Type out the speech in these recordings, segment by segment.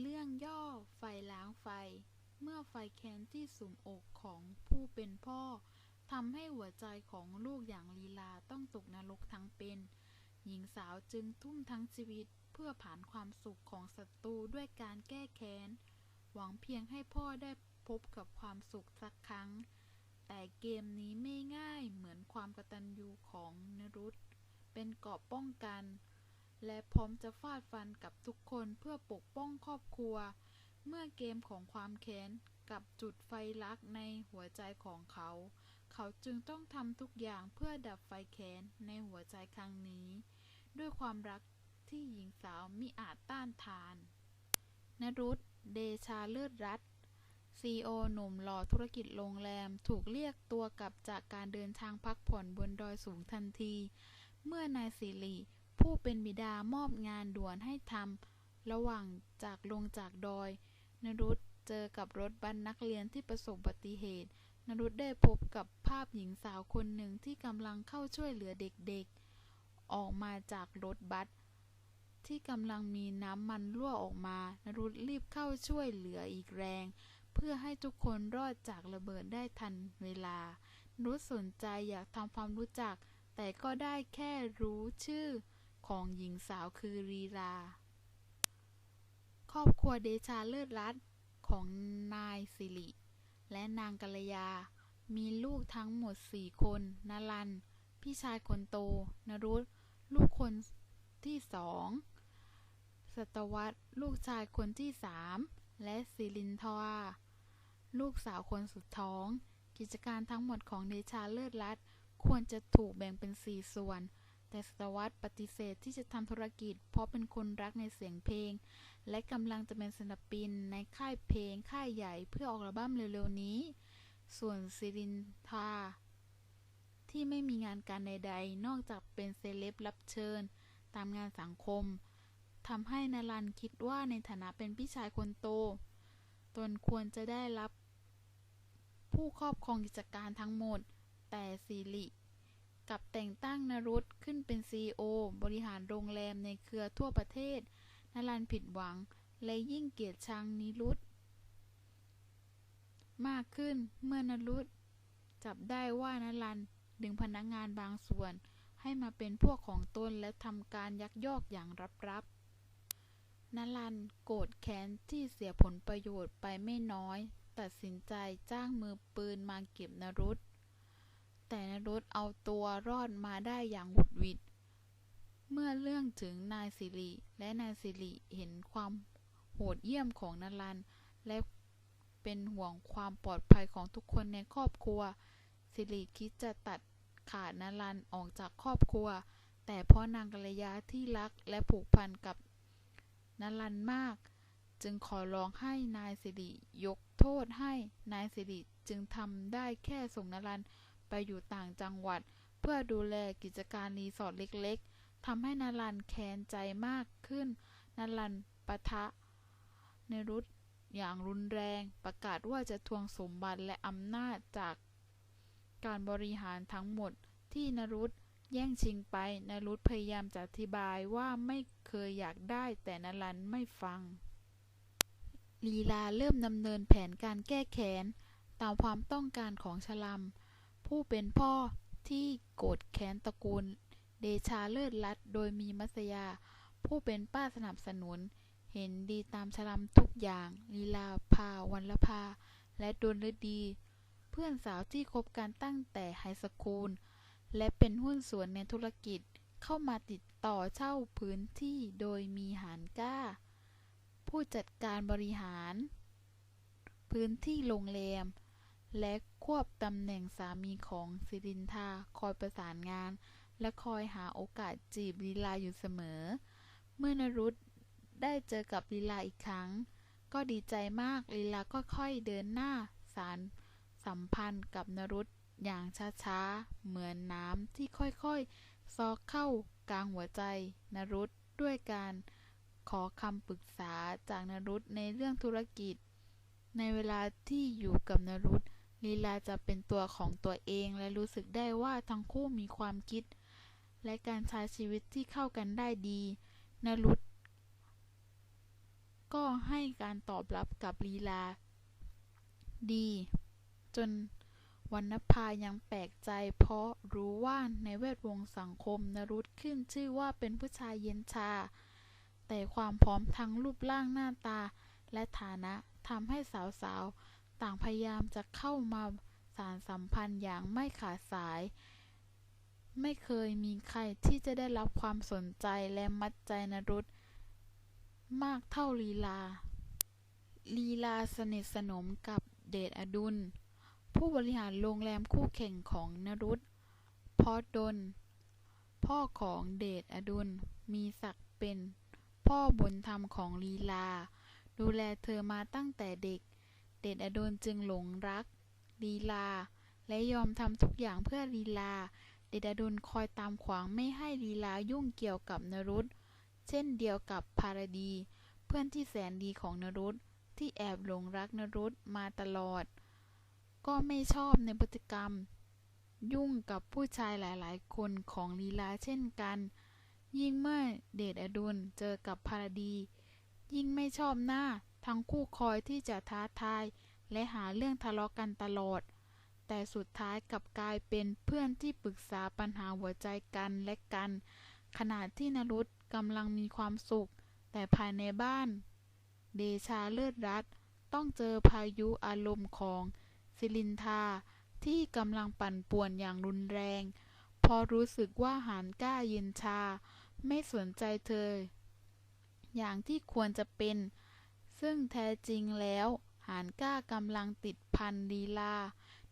เรื่องย่อไฟล้างไฟ เมื่อไฟแค้นที่สุมอกของผู้เป็นพ่อทำให้หัวใจของลูกอย่างลีลาต้องตกนรกทั้งเป็น หญิงสาวจึงทุ่มทั้งชีวิตเพื่อผ่านความสุขของศัตรูด้วยการแก้แค้น หวังเพียงให้พ่อได้พบกับความสุขสักครั้ง แต่เกมนี้ไม่ง่ายเหมือนความกตัญญูของนรุตเป็นเกราะป้องกัน และพร้อมจะฟาดฟันกับทุกคนเพื่อปกป้องครอบครัว เมื่อเกมของความแค้นกับจุดไฟลักในหัวใจของเขา เขาจึงต้องทำทุกอย่างเพื่อดับไฟแค้นในหัวใจครั้งนี้ ด้วยความรักที่หญิงสาวมิอาจต้านทาน นรุตเดชาเลิศรัตซีโอหนุ่มหล่อธุรกิจโรงแรมถูกเรียกตัวกลับจากการเดินทางพักผ่อนบนดอยสูงทันที เมื่อนายสิริ ผู้เป็นบิดามอบงานด่วนให้ทำระหว่างจากลงจากดอย นรุตเจอกับรถบัสนักเรียนที่ประสบอุบัติเหตุ นรุตได้พบกับภาพหญิงสาวคนหนึ่งที่กำลังเข้าช่วยเหลือเด็กๆ ออกมาจากรถบัสที่กำลังมีน้ำมันรั่วออกมา นรุตรีบเข้าช่วยเหลืออีกแรง เพื่อให้ทุกคนรอดจากระเบิดได้ทันเวลา นรุตสนใจอยากทำความรู้จัก แต่ก็ได้แค่รู้ชื่อ ของหญิงสาวคือรีลาครอบครัวเดชาเลิศรัตน์ของนายสิริ และนางกัลยา มีลูกทั้งหมดสี่คนนลัน พี่ชายคนโต นรุตลูกคนที่สองศตวรรษลูกชายคนที่สามและสิรินทวาลูกสาวคนสุดท้อง กิจการทั้งหมดของเดชาเลิศรัตน์ควรจะถูกแบ่งเป็นสี่ส่วน แต่ศตวรรษปฏิเสธที่จะทำธุรกิจ เพราะเป็นคนรักในเสียงเพลง และกำลังจะเป็นศิลปินในค่ายเพลงค่ายใหญ่เพื่อออกอัลบั้มเร็วๆนี้ ส่วนสิรินทาที่ไม่มีงานการใดๆ นอกจากเป็นเซเลบรับเชิญ ตามงานสังคมทำให้นารันคิดว่าในฐานะเป็นพี่ชายคนโต ตนควรจะได้รับ ผู้ครอบครองกิจการทั้งหมด แต่สิริ กับแต่งตั้งนรุตขึ้นเป็นซีโอบริหารโรงแรมในเครือทั่วประเทศนารันผิดหวัง และยิ่งเกลียดชังนิรุตมากขึ้นเมื่อนรุตจับได้ว่านารันดึงพนักงงานบางส่วนให้มาเป็นพวกของตนและทำการยักยอกอย่างรับๆนลันโกรธแค้นที่เสียผลประโยชน์ไปไม่น้อย ตัดสินใจจ้างมือปืนมาเก็บนรุต แต่นรุตเอาตัวรอดมาได้อย่างหวุดหวิด เมื่อเรื่องถึงนายสิริและนายสิริเห็นความโหดเยี่ยมของนลัน และเป็นห่วงความปลอดภัยของทุกคนในครอบครัว สิริคิดจะตัดขาดนลันออกจากครอบครัว แต่เพราะนางกัลยาที่รักและผูกพันกับนลันมาก จึงขอร้องให้นายสิริยกโทษให้นายสิริจึงทำได้แค่ส่งนลัน ไปอยู่ต่างจังหวัด เพื่อดูแลกิจการรีสอร์ทเล็กๆทำให้นลันแค้นใจมากขึ้นนลันปะทะ ในรุตอย่างรุนแรงประกาศว่าจะทวงสมบัติและอำนาจจากการบริหารทั้งหมดที่นรุตแย่งชิงไปนรุตพยายามจะอธิบายว่าไม่เคยอยากได้แต่นลันไม่ฟัง ลีลาเริ่มดำเนินแผนการแก้แค้นตามความต้องการของชลัม ผู้เป็นพ่อที่โกรธแค้นตระกูล เดชาเลิศรัตโดยมีมัสยา ผู้เป็นป้าสนับสนุน เห็นดีตามชลัมทุกอย่างลีลาภาวันละภาและดลฤดี เพื่อนสาวที่คบกันตั้งแต่ไฮสคูล และเป็นหุ้นส่วนในธุรกิจเข้ามาติดต่อเช่าพื้นที่โดยมีหานก้า ผู้จัดการบริหาร พื้นที่โรงแรม และควบตำแหน่งสามีของสิรินทาคอยประสานงาน และคอยหาโอกาสจีบลีลาอยู่เสมอ เมื่อนรุตได้เจอกับลีลาอีกครั้ง ก็ดีใจมากลีลาก็ค่อยเดินหน้าสารสัมพันธ์กับนรุตอย่างช้าๆ เหมือนน้ำที่ค่อยๆ ซอกเข้ากลางหัวใจนรุตด้วยการขอคำปรึกษาจากนรุตในเรื่องธุรกิจ ในเวลาที่อยู่กับนรุต ลีลาจะเป็นตัวของตัวเองและรู้สึกได้ว่าทั้งคู่มีความคิด และการใช้ชีวิตที่เข้ากันได้ดีนรุตก็ให้การตอบรับกับลีลา ดี จนวรรณภายังแปลกใจ เพราะรู้ว่าในแวดวงสังคมนรุตขึ้นชื่อว่าเป็นผู้ชายเย็นชา แต่ความพร้อมทั้งรูปร่างหน้าตาและฐานะทำให้สาวๆ ต่างพยายามจะเข้ามาสารสัมพันธ์อย่างไม่ขาดสาย ไม่เคยมีใครที่จะได้รับความสนใจและมัดใจนรุตมากเท่าลีลา ลีลาสนิทสนมกับเดชอดุล ผู้บริหารโรงแรมคู่แข่งของนรุตพอดลพ่อของเดชอดุลมีศักดิ์เป็น พ่อบุญธรรมของลีลา ดูแลเธอมาตั้งแต่เด็ก เดชอดุลจึงหลงรักลีลา และยอมทำทุกอย่างเพื่อลีลา เดชอดุลคอยตามขวางไม่ให้ลีลายุ่งเกี่ยวกับนรุตเช่นเดียวกับภารดี เพื่อนที่แสนดีของนรุตที่แอบหลงรักนรุตมาตลอด ก็ไม่ชอบในพฤติกรรม ยุ่งกับผู้ชายหลายๆ คนของลีลาเช่นกัน ยิ่งเมื่อเดชอดุลเจอกับภารดี ยิ่งไม่ชอบหน้า ทั้งคู่คอยที่จะท้าทาย และหาเรื่องทะเลาะกันตลอด แต่สุดท้ายกลับกลายเป็นเพื่อนที่ปรึกษาปัญหาหัวใจกันและกัน ขณะที่นรุตกำลังมีความสุข แต่ภายในบ้าน เดชาเลิศรัตต้องเจอพายุอารมณ์ของศิลินทาที่กำลังปั่นป่วนอย่างรุนแรง พอรู้สึกว่าหานก้าเย็นชา ไม่สนใจเธอ อย่างที่ควรจะเป็น ซึ่งแท้จริงแล้ว หานก้ากำลังติดพันลีลา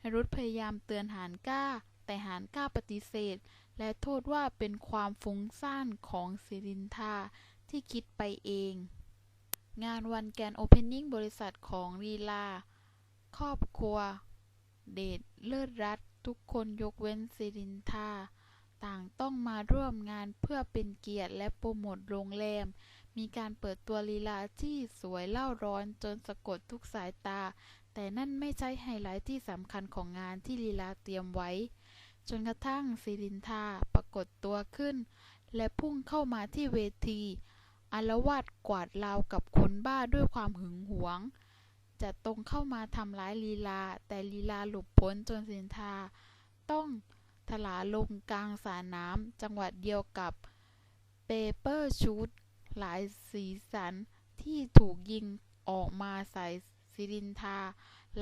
นรุตพยายามเตือนหานก้า แต่หานก้าปฏิเสธ และโทษว่าเป็นความฟุ้งซ่านของศิรินทาที่คิดไปเอง งานวันแกนโอเพนนิ่งบริษัทของลีลา ครอบครัว เดชเลิศรัตทุกคนยกเว้นศิรินทาต่างต้องมาร่วมงานเพื่อเป็นเกียรติและโปรโมทโรงแรม มีการเปิดตัวลีลาที่สวยเล่าร้อนจนสะกดทุกสายตา แต่นั่นไม่ใช่ไฮไลท์ที่สำคัญของงานที่ลีลาเตรียมไว้ จนกระทั่งศิรินทาปรากฏตัวขึ้น และพุ่งเข้ามาที่เวทีอารวาสกวาดราวกับคนบ้าด้วยความหึงหวง จะตรงเข้ามาทำร้ายลีลา แต่ลีลาหลบพ้นจนศิรินทา ต้องถลาลงกลางสระน้ำจังหวัดเดียวกับเปเปอร์ชูต หลายสีสันที่ถูกยิงออกมาใส่ศิรินทา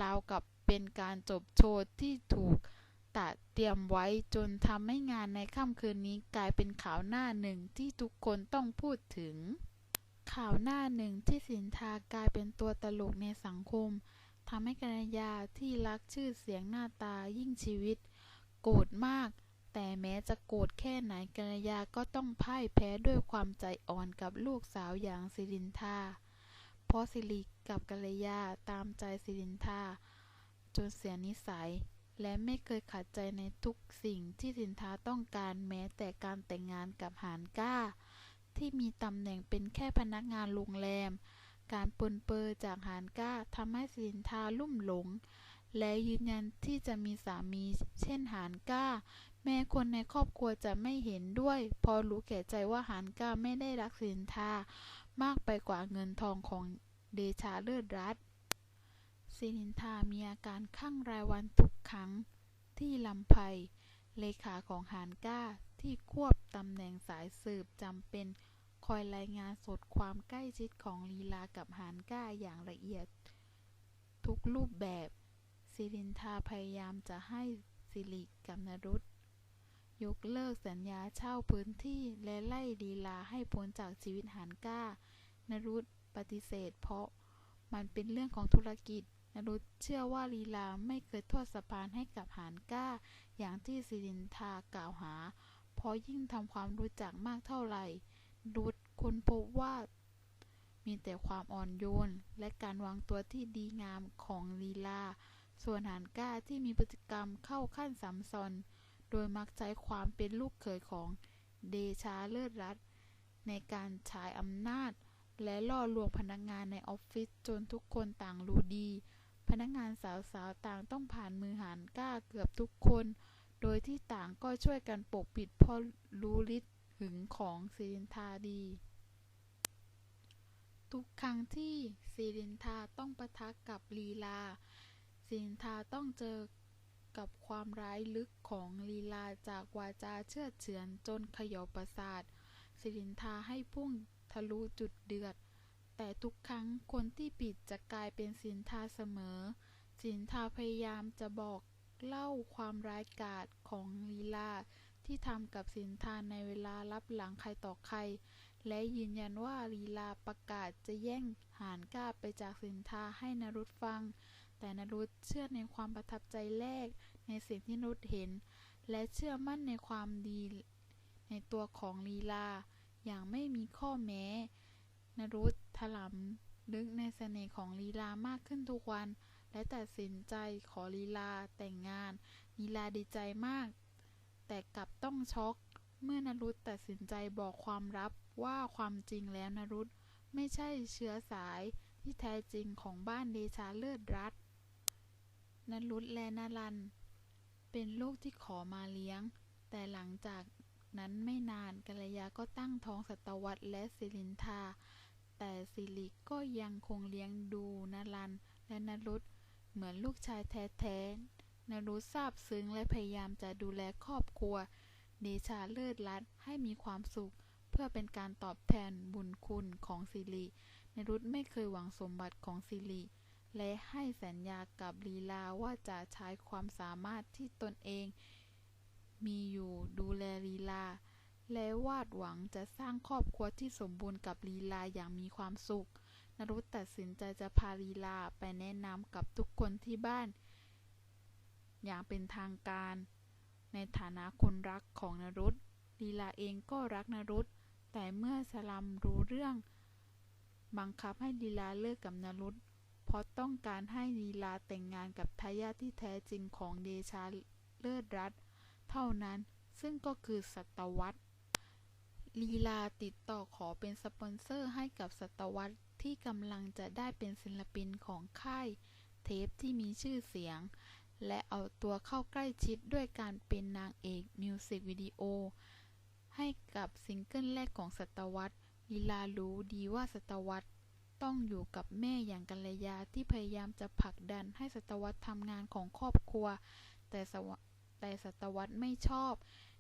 ราวกับเป็นการจบโชว์ที่ถูกตัดเตรียมไว้จนทำให้งานในค่ำคืนนี้กลายเป็นข่าวหน้าหนึ่งที่ทุกคนต้องพูดถึง ข่าวหน้าหนึ่งที่สินทากลายเป็นตัวตลกในสังคมทำให้กัญญาที่รักชื่อเสียงหน้าตายิ่งชีวิต โกรธมาก แต่แม้จะโกรธแค่ไหนกัญญาก็ต้องพ่ายแพ้ด้วยความใจอ่อนกับลูกสาวอย่างสิรินทาเพราะสิริกับกัลยาตามใจสิรินทาจนเสียนิสัย และไม่เคยขัดใจในทุกสิ่งที่สินทาต้องการแม้แต่การแต่งงานกับหานก้า ที่มีตำแหน่งเป็นแค่พนักงานโรงแรม การปนเปื้อจากหานก้าทำให้สินทาลุ่มหลง และยืนยันที่จะมีสามี เช่นหานก้า แม้คนในครอบครัวจะไม่เห็นด้วย พอรู้แก่ใจว่าหานก้าไม่ได้รักสินทามากไปกว่าเงินทองของเดชาเลิศรัตน์สิรินทามีอาการข้างรายวันทุกครั้งที่ลำไพเลขาของหานก้าที่ควบตำแหน่งสายสืบจำเป็นคอยรายงานสดความใกล้ชิดของลีลากับหานก้าอย่างละเอียด ทุกรูปแบบ สิรินทาพยายามจะให้สิริกับนรุต ยกเลิกสัญญาเช่าพื้นที่และไล่ลีลาให้พ้นจากชีวิตหานก้านรุตปฏิเสธ เพราะมันเป็นเรื่องของธุรกิจนรุตเชื่อว่าลีลาไม่เคยทอดสะพานให้กับหานก้า อย่างที่สิรินทากล่าวหา เพราะยิ่งทำความรู้จักมากเท่าไหร่รุตค้นพบว่า มีแต่ความอ่อนโยน และการวางตัวที่ดีงามของลีลา ส่วนหานก้าที่มีพฤติกรรมเข้าขั้นสัมซอน โดยมักใช้ความเป็นลูกเขยของเดชาเลิศรัตในการใช้อำนาจ และล่อลวงพนักงานในออฟฟิศจนทุกคนต่างรู้ดี พนักงานสาวๆต่างต้องผ่านมือหานก้าเกือบทุกคน โดยที่ต่างก็ช่วยกันปกปิดเพราะรู้ฤทธิ์หึงของศิรินทาดี ทุกครั้งที่สิรินทาต้องประทะกับลีลาสิรินทาต้องเจอ กับความร้ายลึกของลีลาจากวาจาเชื่อเฉือนจนขย่าประสาทสิรินทาให้พุ่งทะลุจุดเดือด แต่ทุกครั้งคนที่ปิดจะกลายเป็นสินทาเสมอ สินทาพยายามจะบอกเล่าความร้ายกาจของลีลาที่ทำกับสินทาในเวลารับหลังใครต่อใคร และยืนยันว่าลีลาประกาศจะแย่งหานก้าไปจากสิรินทาให้นรุตฟัง แต่นรุตเชื่อในความประทับใจแรก ในสิ่งที่นรุตเห็น และเชื่อมั่นในความดี ในตัวของลีลา อย่างไม่มีข้อแม้ นรุตถลำลึกในเสน่ห์ของลีลามากขึ้นทุกวัน และตัดสินใจขอลีลาแต่งงาน ลีลาดีใจมาก แต่กลับต้องช็อก เมื่อนรุตตัดสินใจบอกความลับว่าความจริงแล้วนรุตไม่ใช่เชื้อสายที่แท้จริงของบ้านเดชาเลิศรัตนรุตและนรัน เป็นลูกที่ขอมาเลี้ยง แต่หลังจากนั้นไม่นานกัลยาก็ตั้งท้องสัตวัตและสิรินทา แต่สิริก็ยังคงเลี้ยงดูนรันและนรุตเหมือนลูกชายแท้ๆนรุตซาบซึ้งและพยายามจะดูแลครอบครัว เดชาเลิศรัตให้มีความสุข เพื่อเป็นการตอบแทนบุญคุณของสิรินรุตไม่เคยหวังสมบัติของสิริ และให้สัญญากับลีลาว่าจะใช้ความสามารถที่ตนเอง มีอยู่ดูแลลีลา และวาดหวังจะสร้างครอบครัวที่สมบูรณ์กับลีลาอย่างมีความสุข นรุตตัดสินใจจะพาลีลาไปแนะนำกับทุกคนที่บ้าน อย่างเป็นทางการ ในฐานะคนรักของนรุตลีลาเองก็รักนรุตแต่เมื่อสลัมรู้เรื่อง บังคับให้ลีลาเลิกกับนรุต เพราะต้องการให้ลีลาแต่งงานกับทายาทที่แท้จริงของเดชาเลิศรัตเท่านั้นซึ่งก็คือสัตวัตลีลาติดต่อขอเป็นสปอนเซอร์ให้กับสัตวัตที่กำลังจะได้เป็นศิลปินของค่ายเทปที่มีชื่อเสียง และเอาตัวเข้าใกล้ชิดด้วยการเป็นนางเอกมิวสิกวิดีโอให้กับซิงเกิลแรกของสัตวัตลีลารู้ดีว่าสัตวัต ต้องอยู่กับแม่อย่างกัลยาที่พยายามจะผลักดันให้สัตวัตทำงานของครอบครัว แต่สวแต่สัตวัตไม่ชอบ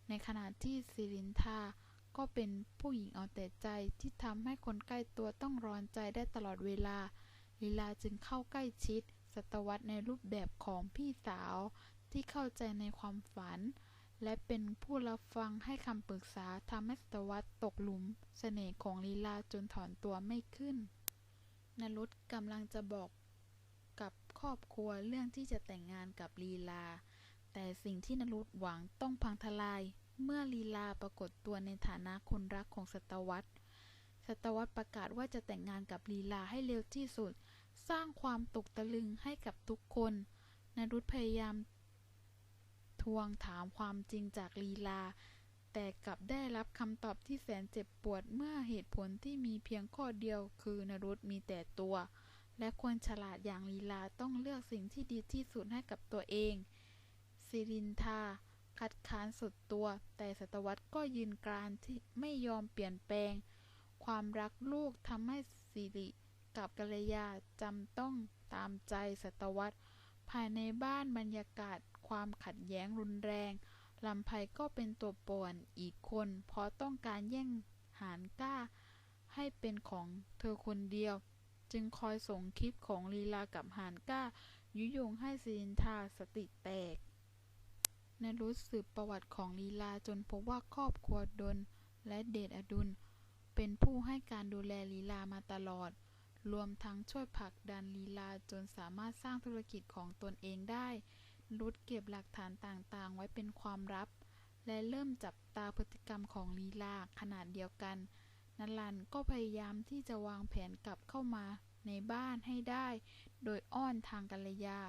ในขณะที่สิรินทาก็เป็นผู้หญิงเอาแต่ใจที่ทำให้คนใกล้ตัวต้องร้อนใจได้ตลอดเวลา ลีลาจึงเข้าใกล้ชิดสัตวัตในรูปแบบของพี่สาวที่เข้าใจในความฝัน และเป็นผู้รับฟังให้คำปรึกษาทำให้สัตวัตตกหลุม เสน่ห์ของลีลาจนถอนตัวไม่ขึ้น นรุตกำลังจะบอกกับครอบครัวเรื่องที่จะแต่งงานกับลีลา แต่สิ่งที่นรุตหวังต้องพังทลาย เมื่อลีลาปรากฏตัวในฐานะคนรักของสตวัตสัตวัตประกาศว่าจะแต่งงานกับลีลาให้เร็วที่สุด สร้างความตกตะลึงให้กับทุกคนนรุตพยายาม ทวงถามความจริงจากลีลา แต่กลับได้รับคำตอบที่แสนเจ็บปวดเมื่อเหตุผลที่มีเพียงข้อเดียวคือนรุตมีแต่ตัว และคนฉลาดอย่างลีลาต้องเลือกสิ่งที่ดีที่สุดให้กับตัวเองสิรินทาคัดค้านสุดตัว แต่สัตวัตก็ยืนกรานที่ไม่ยอมเปลี่ยนแปลง ความรักลูกทำให้สิริกับกัลยาจำต้องตามใจสัตวัตภายในบ้านบรรยากาศความขัดแย้งรุนแรง ลำไพก็เป็นตัวป่วนอีกคน เพราะต้องการแย่งหานก้า ให้เป็นของเธอคนเดียว จึงคอยส่งคลิปของลีลากับหานก้า ยุยงให้สิรินทาสติแตกนรุตสืบประวัติของลีลาจนพบว่าครอบครัวดนและเดชอดุล เป็นผู้ให้การดูแลลีลามาตลอด รวมทั้งช่วยผลักดันลีลาจนสามารถสร้างธุรกิจของตนเองได้ รุดเก็บหลักฐานต่างๆ ไว้เป็นความลับ และเริ่มจับตาพฤติกรรมของลีลาขนาดเดียวกันนันลันก็พยายามที่จะวางแผนกลับเข้ามาในบ้านให้ได้ โดยอ้อนทางกัลยา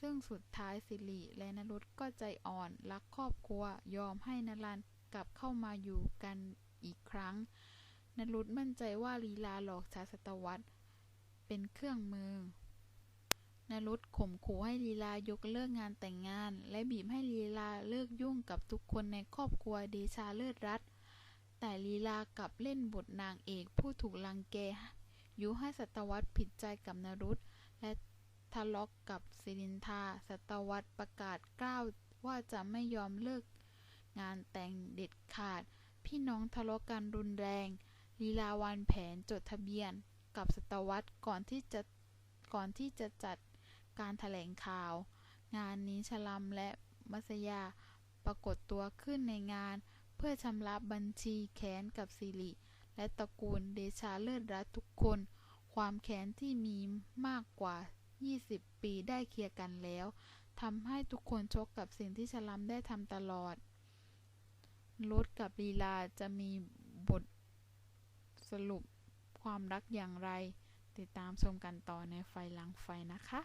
ซึ่งสุดท้ายสิริและนรุตก็ใจอ่อนรักครอบครัวยอมให้นลันกลับเข้ามาอยู่กันอีกครั้งนรุตมั่นใจว่าลีลาหลอกชาสตวัตเป็นเครื่องมือ นรุตข่มขู่ให้ลีลายกเลิกงานแต่งงาน และบีบให้ลีลาเลิกยุ่งกับทุกคนในครอบครัวเดชาเลิศรัตแต่ลีลากลับเล่นบทนางเอกผู้ถูกลังแกยุให้ศตวรรษผิดใจกับนรุตและทะเลาะกกับสิรินธาศตวรรษประกาศกล้าวว่าจะไม่ยอมเลิก งานแต่งเด็ดขาด พี่น้องทะเลาะกันรุนแรงลีลาวางแผนจดทะเบียน กับศตวรรษก่อนที่จะก่อนที่จะจัด การแถลงข่าว งานนี้ชลัมและมัสยาปรากฏตัวขึ้นในงาน เพื่อชำระบัญชีแค้นกับสิริ และตระกูลเดชาเลิศรัตทุกคน ความแค้นที่มีมากกว่า 20 ปีได้เคลียร์กันแล้วทำให้ทุกคนชกกับสิ่งที่ชลัมได้ทำตลอดรถกับลีลาจะมีบทสรุปความรักอย่างไร ติดตามชมกันต่อในไฟหลังไฟนะคะ